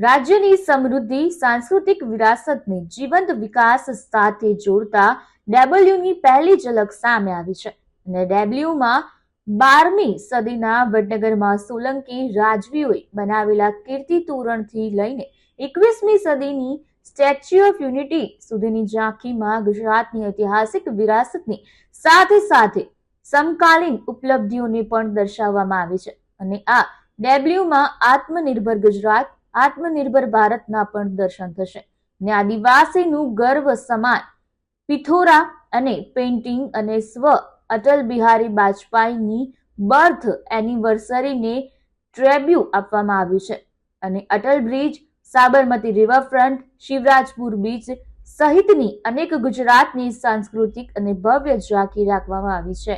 રાજ્યની સમૃદ્ધિ, સાંસ્કૃતિક વિરાસતને જીવંત વિકાસ સાથે જોડતા ડેબલ્યુની પહેલી ઝલક સામે આવી છે. અને ડેબલ્યુમાં બારમી સદીના વડનગરમાં સોલંકી રાજવીઓએ બનાવેલા કીર્તિ તોરણથી લઈને એકવીસમી સદીની સ્ટેચ્યુ ઓફ યુનિટી સુધીની ઝાંખીમાં ગુજરાતની ઐતિહાસિક વિરાસતની સાથે સાથે સમકાલીન ઉપલબ્ધિઓને પણ દર્શાવવામાં આવી છે. અને આ ડેબ્લ્યુમાં આત્મનિર્ભર ગુજરાત આત્મનિર્ભર ભારતના પણ દર્શન થશે. ને આદિવાસીનું ગર્વ સમાન પિથોરા અને પેઇન્ટિંગ અને સ્વ અટલ બિહારી વાજપેયીની બર્થ એનિવર્સરીને ટ્રેબ્યુ આપવામાં આવ્યું છે. અને Atal bridge Sabarmati riverfront Shivrajpur beach સહિતની અનેક ગુજરાતની સાંસ્કૃતિક અને ભવ્ય ઝાંખી રાખવામાં આવી છે.